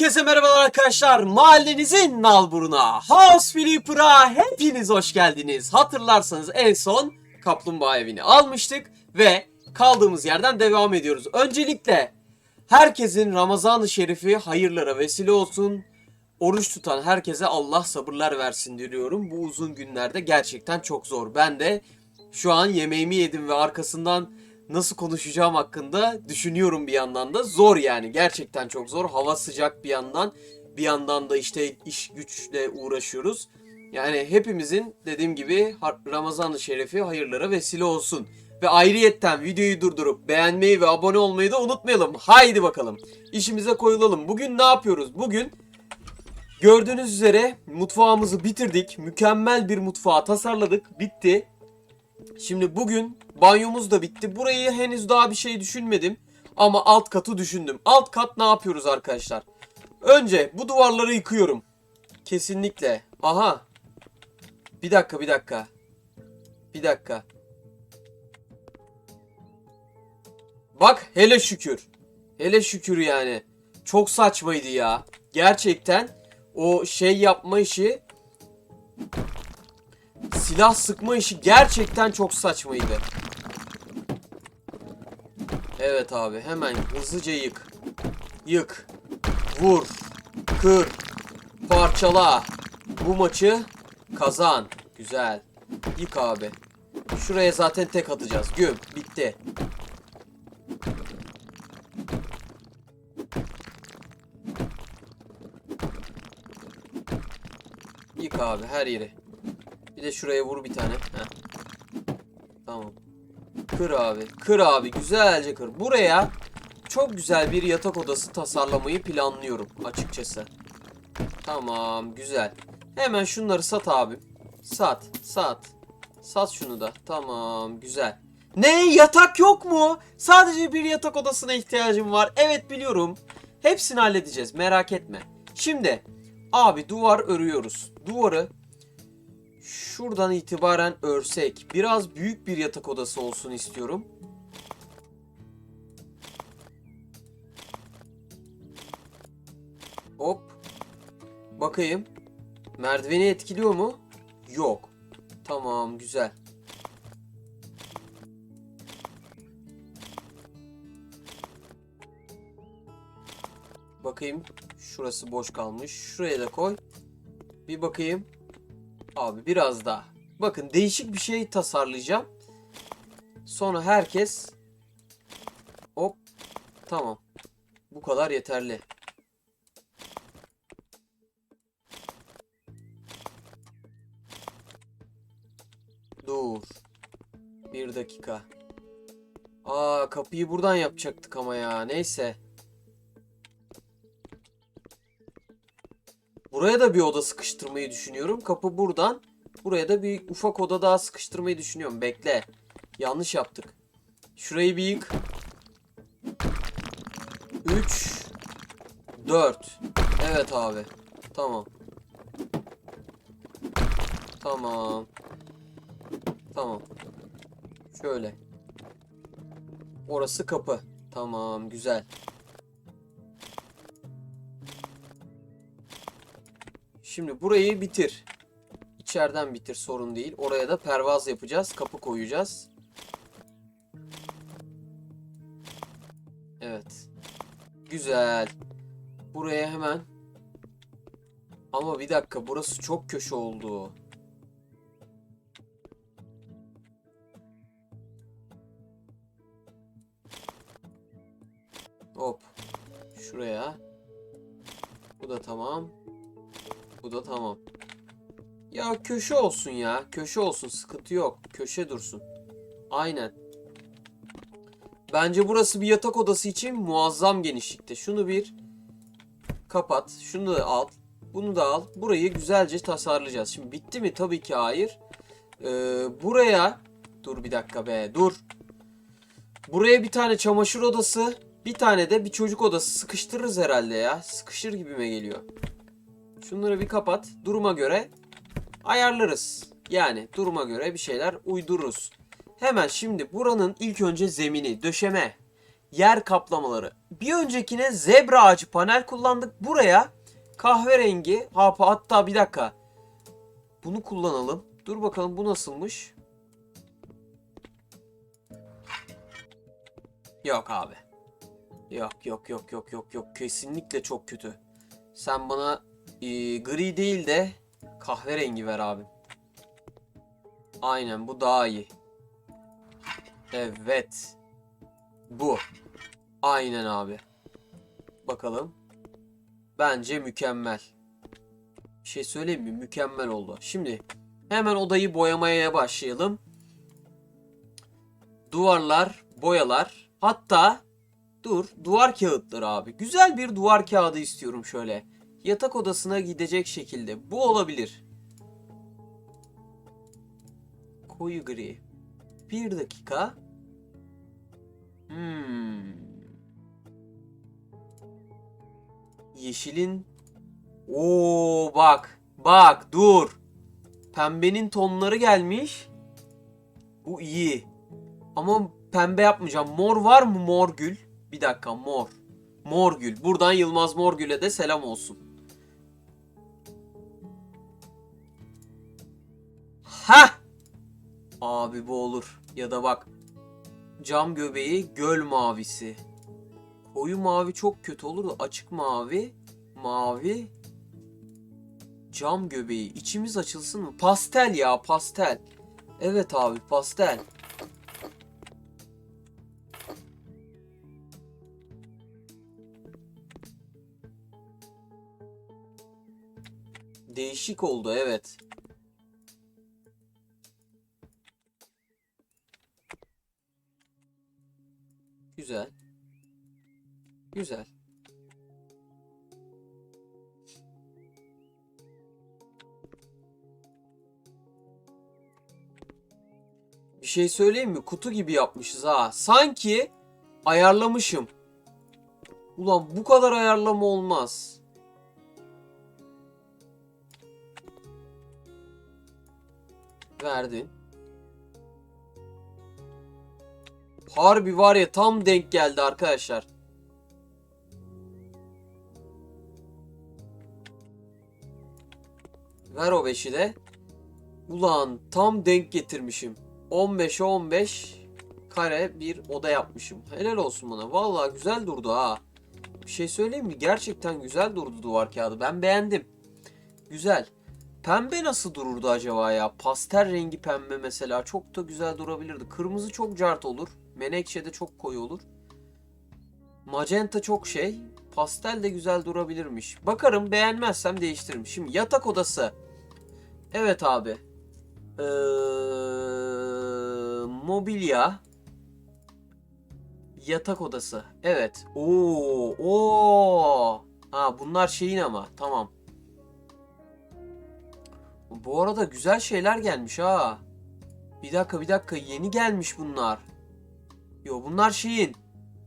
Herkese merhabalar arkadaşlar. Mahallenizin nalburuna, House Flipper'a hepiniz hoş geldiniz. Hatırlarsanız en son kaplumbağa evini almıştık ve kaldığımız yerden devam ediyoruz. Öncelikle herkesin Ramazan-ı Şerifi hayırlara vesile olsun. Oruç tutan herkese Allah sabırlar versin diliyorum. Bu uzun günlerde gerçekten çok zor. Ben de şu an yemeğimi yedim ve arkasından nasıl konuşacağım hakkında düşünüyorum bir yandan da. Zor yani gerçekten çok zor. Hava sıcak bir yandan. Bir yandan da işte iş güçle uğraşıyoruz. Yani hepimizin dediğim gibi Ramazan-ı Şerifi hayırlara vesile olsun. Ve ayrıyetten videoyu durdurup beğenmeyi ve abone olmayı da unutmayalım. Haydi bakalım. İşimize koyulalım. Bugün ne yapıyoruz? Bugün gördüğünüz üzere mutfağımızı bitirdik. Mükemmel bir mutfağı tasarladık. Bitti. Şimdi bugün banyomuz da bitti. Burayı henüz daha bir şey düşünmedim. Ama alt katı düşündüm. Alt kat ne yapıyoruz arkadaşlar? Önce bu duvarları yıkıyorum. Kesinlikle. Aha. Bir dakika bir dakika. Bir dakika. Bak hele şükür. Hele şükür yani. Çok saçmaydı ya. Gerçekten o şey yapma işi silah sıkma işi gerçekten çok saçmaydı. Evet abi hemen hızlıca yık. Yık. Vur. Kır. Parçala. Bu maçı kazan. Güzel. Yık abi. Şuraya zaten tek atacağız. Güm. Bitti. Yık abi her yeri. Bir de şuraya vur bir tane. Heh. Tamam. Kır abi. Kır abi. Güzelce kır. Buraya çok güzel bir yatak odası tasarlamayı planlıyorum açıkçası. Tamam. Güzel. Hemen şunları sat abi. Sat. Sat. Sat şunu da. Tamam. Güzel. Ne? Yatak yok mu? Sadece bir yatak odasına ihtiyacım var. Evet biliyorum. Hepsini halledeceğiz. Merak etme. Şimdi abi duvar örüyoruz. Duvarı şuradan itibaren örsek biraz büyük bir yatak odası olsun istiyorum. Hop. Bakayım. Merdiveni etkiliyor mu? Yok. Tamam güzel. Bakayım. Şurası boş kalmış. Şuraya da koy. Bir bakayım. Abi biraz daha. Bakın değişik bir şey tasarlayacağım. Sonra herkes hop tamam. Bu kadar yeterli. Dur. Bir dakika. Aa kapıyı buradan yapacaktık ama ya. Neyse. Buraya da bir oda sıkıştırmayı düşünüyorum. Kapı buradan. Buraya da bir ufak oda daha sıkıştırmayı düşünüyorum. Bekle. Yanlış yaptık. Şurayı bir yık. 3 4 Evet abi. Tamam. Tamam. Tamam. Şöyle. Orası kapı. Tamam, güzel. Şimdi burayı bitir. İçeriden bitir sorun değil. Oraya da pervaz yapacağız. Kapı koyacağız. Evet. Güzel. Buraya hemen. Ama bir dakika burası çok köşe oldu. Hop. Şuraya. Bu da tamam. Bu da tamam. Ya köşe olsun ya. Köşe olsun. Sıkıntı yok. Köşe dursun. Aynen. Bence burası bir yatak odası için muazzam genişlikte. Şunu bir kapat. Şunu da al. Bunu da al. Burayı güzelce tasarlayacağız. Şimdi bitti mi? Tabii ki hayır. Ee, buraya dur bir dakika be. Dur. Buraya bir tane çamaşır odası, bir tane de bir çocuk odası sıkıştırırız herhalde ya. Sıkışır gibime geliyor. Şunları bir kapat. Duruma göre ayarlarız. Yani duruma göre bir şeyler uydururuz. Hemen şimdi buranın ilk önce zemini, döşeme. yer kaplamaları. Bir öncekine zebra ağacı panel kullandık. Buraya kahverengi ha, hatta bir dakika. Bunu kullanalım. Dur bakalım bu nasılmış? Yok abi. Yok yok yok yok yok yok. Kesinlikle çok kötü. Sen bana e, gri değil de kahverengi ver abi. Aynen bu daha iyi. Evet. Bu. Aynen abi. Bakalım. Bence mükemmel. Bir şey söyleyeyim mi? Mükemmel oldu. Şimdi hemen odayı boyamaya başlayalım. Duvarlar, boyalar. Hatta dur duvar kağıtları abi. Güzel bir duvar kağıdı istiyorum şöyle. Yatak odasına gidecek şekilde. Bu olabilir. Koyu gri. Bir dakika. Hmm. Yeşilin. Oo bak. Bak dur. Pembenin tonları gelmiş. Bu iyi. Ama pembe yapmayacağım. Mor var mı mor gül? Bir dakika mor. Mor gül. Buradan Yılmaz Morgül'e de selam olsun. Ha! Abi bu olur. Ya da bak. Cam göbeği göl mavisi. Koyu mavi çok kötü olur da açık mavi. Mavi. Cam göbeği. İçimiz açılsın mı? Pastel ya pastel. Evet abi pastel. Değişik oldu evet. Güzel. Güzel. Bir şey söyleyeyim mi? Kutu gibi yapmışız ha. Sanki ayarlamışım. Ulan bu kadar ayarlama olmaz. Verdin. Harbi var ya tam denk geldi arkadaşlar. Ver o 5'i de. Ulan tam denk getirmişim. 15'e 15 kare bir oda yapmışım. Helal olsun bana. Vallahi güzel durdu ha. Bir şey söyleyeyim mi? Gerçekten güzel durdu duvar kağıdı. Ben beğendim. Güzel. Pembe nasıl dururdu acaba ya? Pastel rengi pembe mesela çok da güzel durabilirdi. Kırmızı çok cart olur. Menekşe de çok koyu olur. Magenta çok şey. Pastel de güzel durabilirmiş. Bakarım beğenmezsem değiştiririm. Şimdi yatak odası. Evet abi. Ee, mobilya. Yatak odası. Evet. Oo, oo. Ha bunlar şeyin ama. Tamam. Bu arada güzel şeyler gelmiş ha. Bir dakika bir dakika yeni gelmiş bunlar. Yo bunlar şeyin.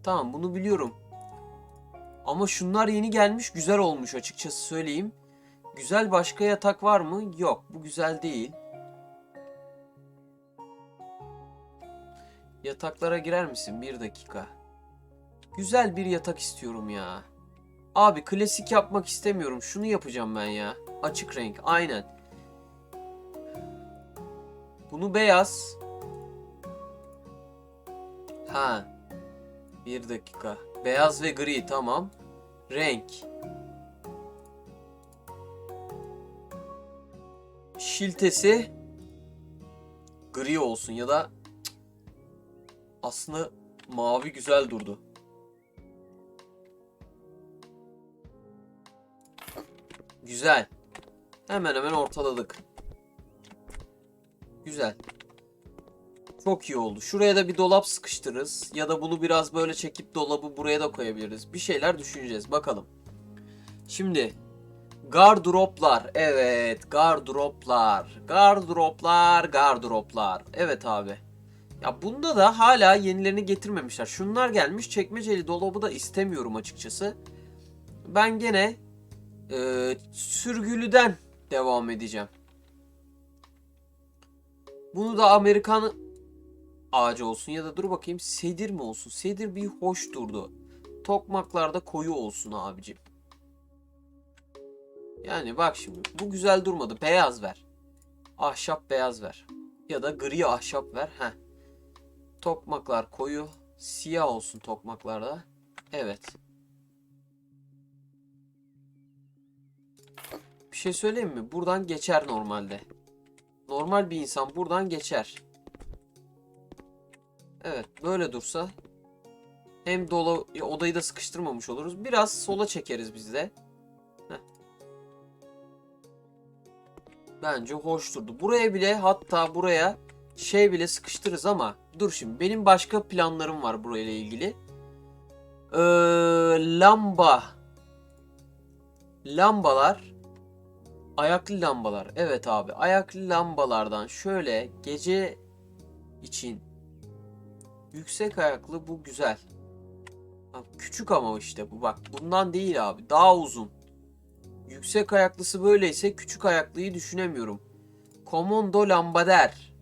Tamam bunu biliyorum. Ama şunlar yeni gelmiş güzel olmuş açıkçası söyleyeyim. Güzel başka yatak var mı? Yok bu güzel değil. Yataklara girer misin? Bir dakika. Güzel bir yatak istiyorum ya. Abi klasik yapmak istemiyorum. Şunu yapacağım ben ya. Açık renk. Aynen. Bunu beyaz. Ha. Bir dakika. Beyaz ve gri tamam. Renk. Şiltesi gri olsun ya da aslında mavi güzel durdu. Güzel. Hemen hemen ortaladık. Güzel. Çok iyi oldu. Şuraya da bir dolap sıkıştırırız. Ya da bunu biraz böyle çekip dolabı buraya da koyabiliriz. Bir şeyler düşüneceğiz. Bakalım. Şimdi gardıroplar. Evet gardıroplar. Gardıroplar. Gardıroplar. Evet abi. Ya bunda da hala yenilerini getirmemişler. Şunlar gelmiş. Çekmeceli dolabı da istemiyorum açıkçası. Ben gene e, sürgülüden devam edeceğim. Bunu da Amerikan ağacı olsun ya da dur bakayım sedir mi olsun? Sedir bir hoş durdu. Tokmaklarda koyu olsun abicim. Yani bak şimdi bu güzel durmadı. Beyaz ver. Ahşap beyaz ver. Ya da gri ahşap ver. Heh. Tokmaklar koyu. Siyah olsun tokmaklarda. Evet. Bir şey söyleyeyim mi? Buradan geçer normalde. Normal bir insan buradan geçer. Evet böyle dursa hem dolu odayı da sıkıştırmamış oluruz. Biraz sola çekeriz biz de. Heh. Bence hoş durdu. Buraya bile hatta buraya şey bile sıkıştırırız ama dur şimdi benim başka planlarım var burayla ilgili. Ee, lamba. Lambalar. Ayaklı lambalar. Evet abi. Ayaklı lambalardan şöyle gece için yüksek ayaklı bu güzel. Küçük ama işte bu bak. Bundan değil abi. Daha uzun. Yüksek ayaklısı böyleyse küçük ayaklıyı düşünemiyorum. Komodo lambader.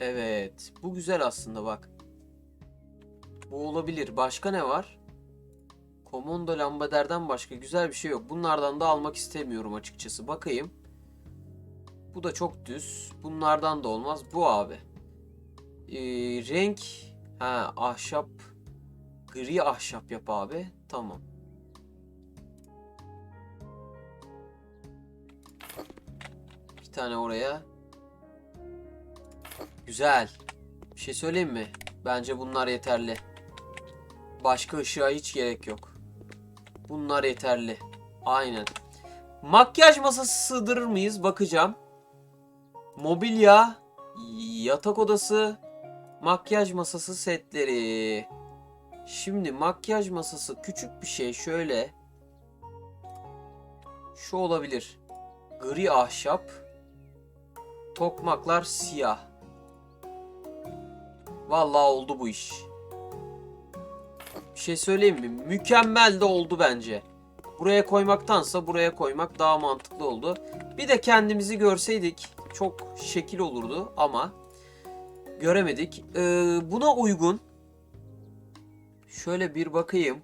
Evet. Bu güzel aslında bak. Bu olabilir. Başka ne var? Komodo lambaderden başka güzel bir şey yok. Bunlardan da almak istemiyorum açıkçası. Bakayım. Bu da çok düz. Bunlardan da olmaz. Bu abi. Ee, renk ha ahşap gri ahşap yap abi. Tamam. Bir tane oraya. Güzel. Bir şey söyleyeyim mi? Bence bunlar yeterli. Başka ışığa hiç gerek yok. Bunlar yeterli. Aynen. Makyaj masası sığdırır mıyız? Bakacağım. Mobilya, yatak odası, makyaj masası setleri. Şimdi makyaj masası küçük bir şey şöyle. Şu olabilir. Gri ahşap. Tokmaklar siyah. Vallahi oldu bu iş. Bir şey söyleyeyim mi? Mükemmel de oldu bence. Buraya koymaktansa buraya koymak daha mantıklı oldu. Bir de kendimizi görseydik çok şekil olurdu ama göremedik. Ee, buna uygun şöyle bir bakayım.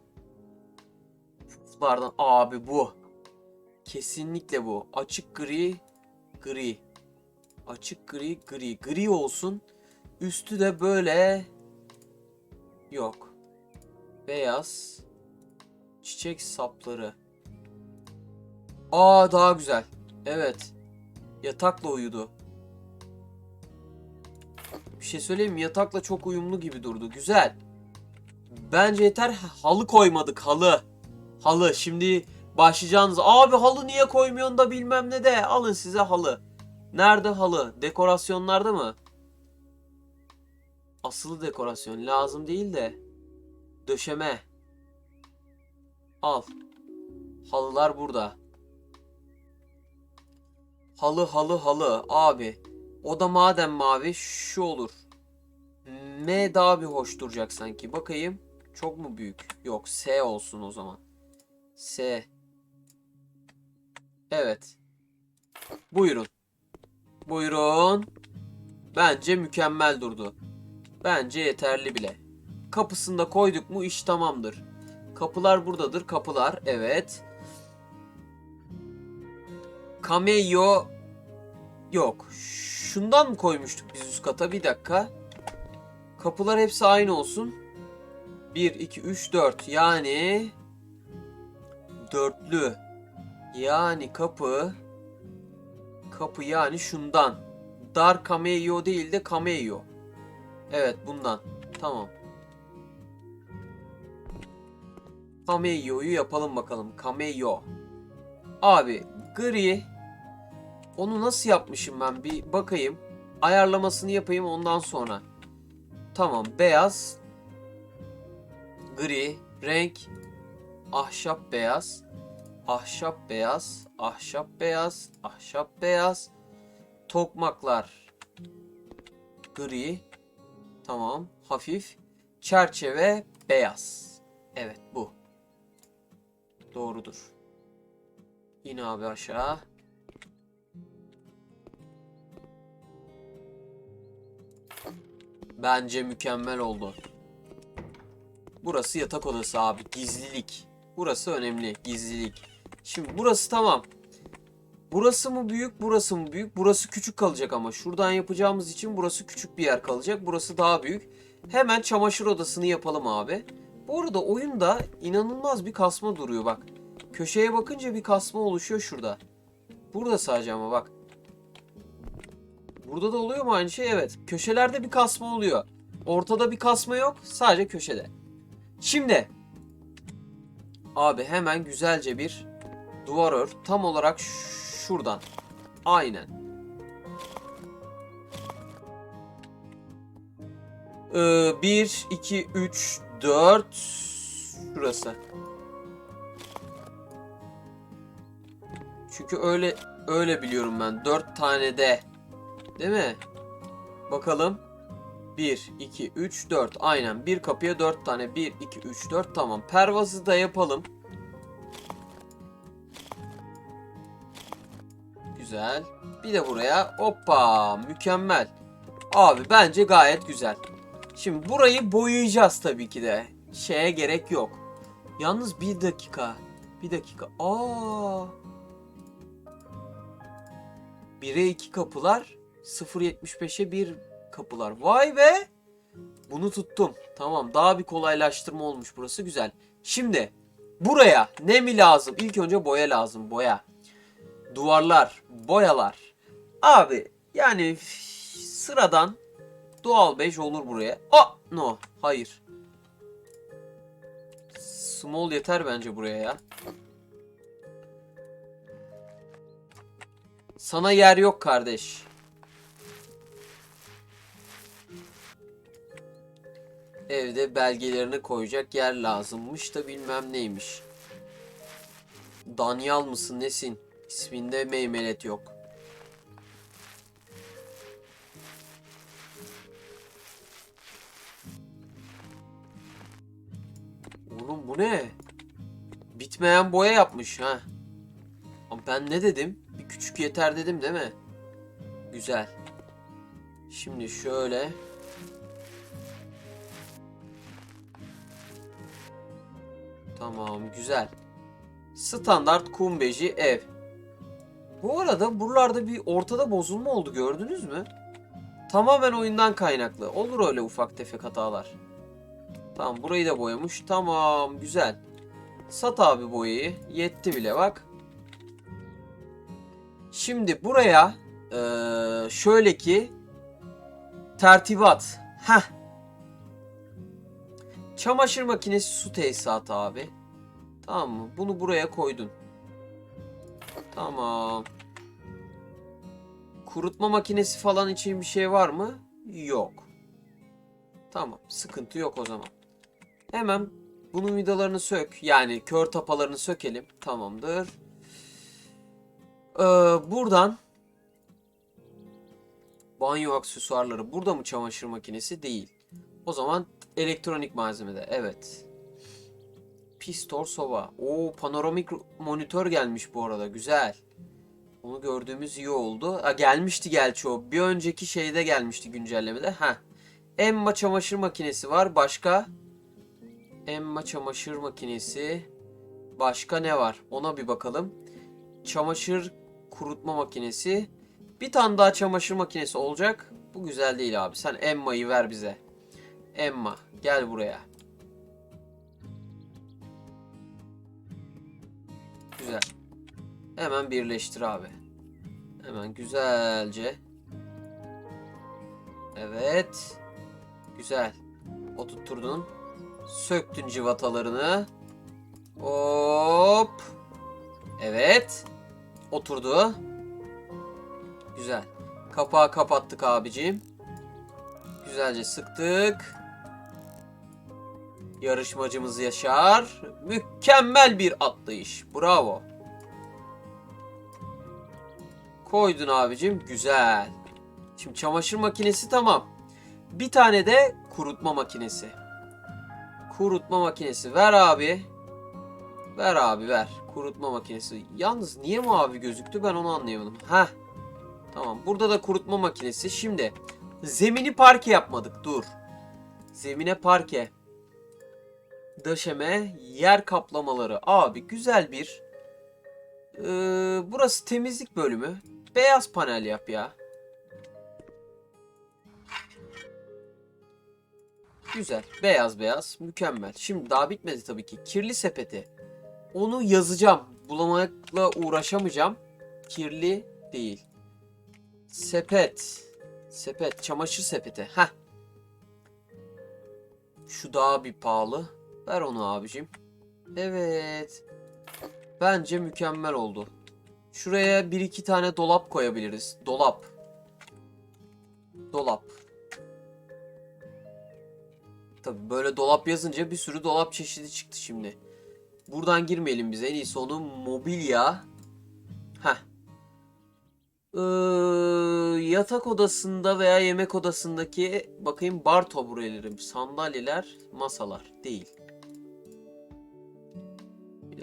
Puflardan abi bu. Kesinlikle bu. Açık gri, gri. Açık gri, gri. Gri olsun. Üstü de böyle yok. Beyaz. Çiçek sapları. Aa daha güzel. Evet. Yatakla uyudu. Bir şey söyleyeyim? Yatakla çok uyumlu gibi durdu. Güzel. Bence yeter. Halı koymadık halı. Halı. Şimdi başlayacağınız. Abi halı niye koymuyorsun da bilmem ne de. Alın size halı. Nerede halı? Dekorasyonlarda mı? Asılı dekorasyon lazım değil de. Döşeme. Al. Halılar burada. Halı halı halı abi. O da madem mavi şu olur. M daha bir hoş duracak sanki. Bakayım. Çok mu büyük? Yok S olsun o zaman. S. Evet. Buyurun. Buyurun. Bence mükemmel durdu. Bence yeterli bile. Kapısını da koyduk mu iş tamamdır. Kapılar buradadır. Kapılar. Evet. Cameo yok. Şundan mı koymuştuk biz üst kata? Bir dakika. Kapılar hepsi aynı olsun. 1, 2, 3, 4. Yani dörtlü. Yani kapı kapı yani şundan. Dar cameo değil de cameo. Evet bundan. Tamam. Cameo'yu yapalım bakalım. Cameo. Abi gri. Onu nasıl yapmışım ben bir bakayım. Ayarlamasını yapayım ondan sonra. Tamam beyaz. Gri. Renk. Ahşap beyaz. Ahşap beyaz. Ahşap beyaz. Ahşap beyaz. Tokmaklar. Gri. Tamam. Hafif. Çerçeve beyaz. Evet bu. Doğrudur. İn abi aşağı. Bence mükemmel oldu. Burası yatak odası abi. Gizlilik. Burası önemli. Gizlilik. Şimdi burası tamam. Burası mı büyük, burası mı büyük? Burası küçük kalacak ama şuradan yapacağımız için burası küçük bir yer kalacak. Burası daha büyük. Hemen çamaşır odasını yapalım abi. Bu arada oyunda inanılmaz bir kasma duruyor bak. Köşeye bakınca bir kasma oluşuyor şurada. Burada sadece ama bak. Burada da oluyor mu aynı şey? Evet. Köşelerde bir kasma oluyor. Ortada bir kasma yok. Sadece köşede. Şimdi. Abi hemen güzelce bir duvar ör. Tam olarak şuradan. Aynen. Ee, 1, 2, 3, 4. Şurası. Çünkü öyle öyle biliyorum ben. 4 tane de. Değil mi? Bakalım. 1, 2, 3, 4. Aynen. Bir kapıya 4 tane. 1, 2, 3, 4. Tamam. Pervazı da yapalım. Güzel. Bir de buraya. Hoppa. Mükemmel. Abi bence gayet güzel. Şimdi burayı boyayacağız tabii ki de. Şeye gerek yok. Yalnız bir dakika. Bir dakika. Aa. 1'e 2 kapılar. 0.75'e 1 kapılar. Vay be. Bunu tuttum. Tamam. Daha bir kolaylaştırma olmuş burası. Güzel. Şimdi buraya ne mi lazım? İlk önce boya lazım. Boya. Duvarlar. Boyalar. Abi yani sıradan doğal bej olur buraya. Aa no. Hayır. Small yeter bence buraya ya. Sana yer yok kardeş. Evde belgelerini koyacak yer lazımmış da bilmem neymiş. Danyal mısın nesin? İsminde meymelet yok. Oğlum bu ne? Bitmeyen boya yapmış ha. Ama ben ne dedim? Bir küçük yeter dedim değil mi? Güzel. Şimdi şöyle. Tamam güzel. Standart kumbeci ev. Bu arada buralarda bir ortada bozulma oldu gördünüz mü? Tamamen oyundan kaynaklı. Olur öyle ufak tefek hatalar. Tamam burayı da boyamış. Tamam güzel. Sat abi boyayı. Yetti bile bak. Şimdi buraya eee, şöyle ki tertibat. Heh. Çamaşır makinesi su tesisatı abi. Tamam mı? Bunu buraya koydun. Tamam. Kurutma makinesi falan için bir şey var mı? Yok. Tamam. Sıkıntı yok o zaman. Hemen bunun vidalarını sök. Yani kör tapalarını sökelim. Tamamdır. Ee, buradan banyo aksesuarları. Burada mı çamaşır makinesi? Değil. O zaman elektronik malzemede. Evet. Pistor soba. Oo panoramik monitör gelmiş bu arada. Güzel. Onu gördüğümüz iyi oldu. Ha, gelmişti gerçi o. Bir önceki şeyde gelmişti güncellemede. Ha. Emma çamaşır makinesi var. Başka? Emma çamaşır makinesi. Başka ne var? Ona bir bakalım. Çamaşır kurutma makinesi. Bir tane daha çamaşır makinesi olacak. Bu güzel değil abi. Sen Emma'yı ver bize. Emma gel buraya. Güzel. Hemen birleştir abi. Hemen güzelce. Evet. Güzel. Oturtturdun. Söktün civatalarını. Hop. Evet. Oturdu. Güzel. Kapağı kapattık abicim. Güzelce sıktık. Yarışmacımız Yaşar. Mükemmel bir atlayış. Bravo. Koydun abicim. Güzel. Şimdi çamaşır makinesi tamam. Bir tane de kurutma makinesi. Kurutma makinesi. Ver abi. Ver abi ver. Kurutma makinesi. Yalnız niye mavi gözüktü ben onu anlayamadım. Heh. Tamam. Burada da kurutma makinesi. Şimdi Zemini parke yapmadık. Dur. Zemine parke. Döşeme, yer kaplamaları. Abi güzel bir. Ee, burası temizlik bölümü. Beyaz panel yap ya. Güzel. Beyaz beyaz. Mükemmel. Şimdi daha bitmedi tabii ki. Kirli sepeti. Onu yazacağım. Bulamakla uğraşamayacağım. Kirli değil. Sepet. Sepet. Çamaşır sepeti. Heh. Şu daha bir pahalı. Ver onu abicim. Evet. Bence mükemmel oldu. Şuraya bir iki tane dolap koyabiliriz. Dolap. Dolap. Tabi böyle dolap yazınca bir sürü dolap çeşidi çıktı şimdi. Buradan girmeyelim biz. En iyisi onu mobilya. Heh. Ee, yatak odasında veya yemek odasındaki bakayım bar taburelerim, sandalyeler, masalar değil.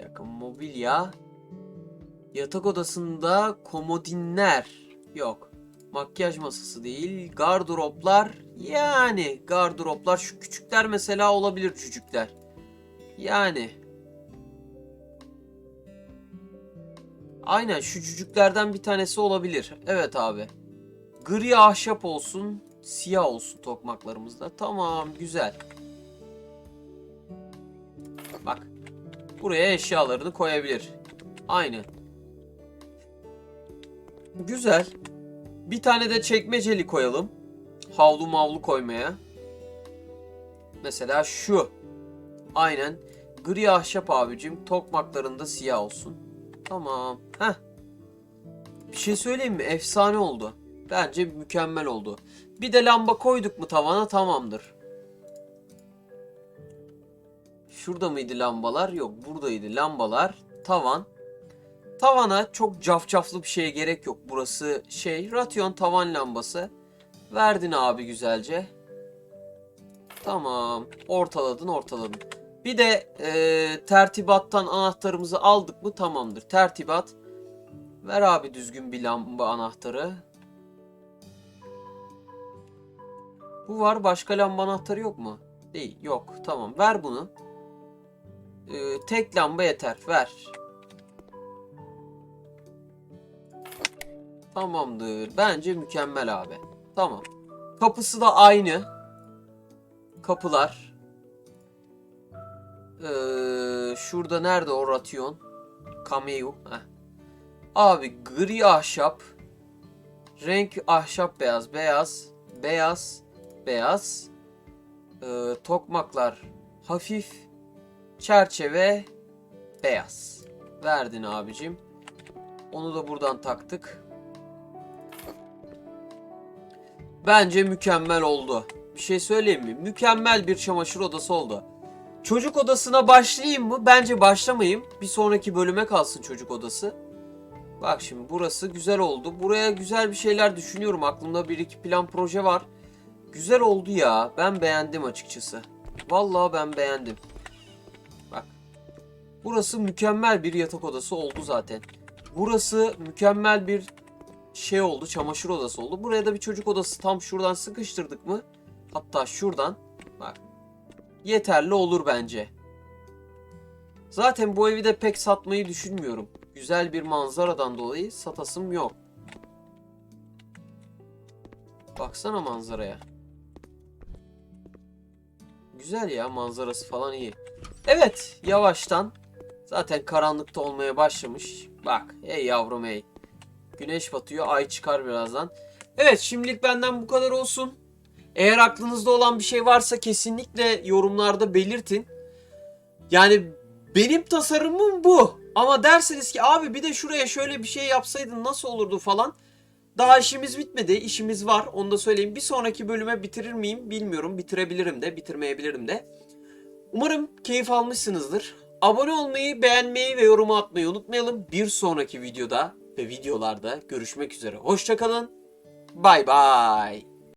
Bir dakika mobilya. Yatak odasında komodinler yok. Makyaj masası değil. Gardıroplar yani gardıroplar şu küçükler mesela olabilir çocuklar. Yani. Aynen şu cücüklerden bir tanesi olabilir. Evet abi. Gri ahşap olsun, siyah olsun tokmaklarımızda. Tamam, güzel. Buraya eşyalarını koyabilir. Aynen. Güzel. Bir tane de çekmeceli koyalım. Havlu mavlu koymaya. Mesela şu. Aynen. Gri ahşap abicim. Tokmaklarında siyah olsun. Tamam. Heh. Bir şey söyleyeyim mi? Efsane oldu. Bence mükemmel oldu. Bir de lamba koyduk mu tavana tamamdır. Şurada mıydı lambalar? Yok buradaydı lambalar. Tavan. Tavana çok cafcaflı bir şeye gerek yok. Burası şey ratyon tavan lambası. Verdin abi güzelce. Tamam. Ortaladın ortaladın. Bir de e, tertibattan anahtarımızı aldık mı tamamdır. Tertibat. Ver abi düzgün bir lamba anahtarı. Bu var. Başka lamba anahtarı yok mu? Değil. Yok. Tamam. Ver bunu. E, tek lamba yeter. Ver. Tamamdır. Bence mükemmel abi. Tamam. Kapısı da aynı. Kapılar. Ee, şurada nerede o ratyon? Cameo. Heh. Abi gri ahşap. Renk ahşap beyaz. Beyaz. Beyaz. Beyaz. Ee, tokmaklar hafif. Çerçeve beyaz. Verdin abicim. Onu da buradan taktık. Bence mükemmel oldu. Bir şey söyleyeyim mi? Mükemmel bir çamaşır odası oldu. Çocuk odasına başlayayım mı? Bence başlamayayım. Bir sonraki bölüme kalsın çocuk odası. Bak şimdi burası güzel oldu. Buraya güzel bir şeyler düşünüyorum. Aklımda bir iki plan proje var. Güzel oldu ya. Ben beğendim açıkçası. Vallahi ben beğendim. Burası mükemmel bir yatak odası oldu zaten. Burası mükemmel bir şey oldu. Çamaşır odası oldu. Buraya da bir çocuk odası tam şuradan sıkıştırdık mı? Hatta şuradan. Bak. Yeterli olur bence. Zaten bu evi de pek satmayı düşünmüyorum. Güzel bir manzaradan dolayı satasım yok. Baksana manzaraya. Güzel ya manzarası falan iyi. Evet yavaştan. Zaten karanlıkta olmaya başlamış. Bak ey yavrum ey. Güneş batıyor ay çıkar birazdan. Evet şimdilik benden bu kadar olsun. Eğer aklınızda olan bir şey varsa kesinlikle yorumlarda belirtin. Yani benim tasarımım bu. Ama derseniz ki abi bir de şuraya şöyle bir şey yapsaydın nasıl olurdu falan. Daha işimiz bitmedi. işimiz var. Onu da söyleyeyim. Bir sonraki bölüme bitirir miyim bilmiyorum. Bitirebilirim de, bitirmeyebilirim de. Umarım keyif almışsınızdır. Abone olmayı, beğenmeyi ve yorum atmayı unutmayalım. Bir sonraki videoda ve videolarda görüşmek üzere. Hoşçakalın. Bay bay.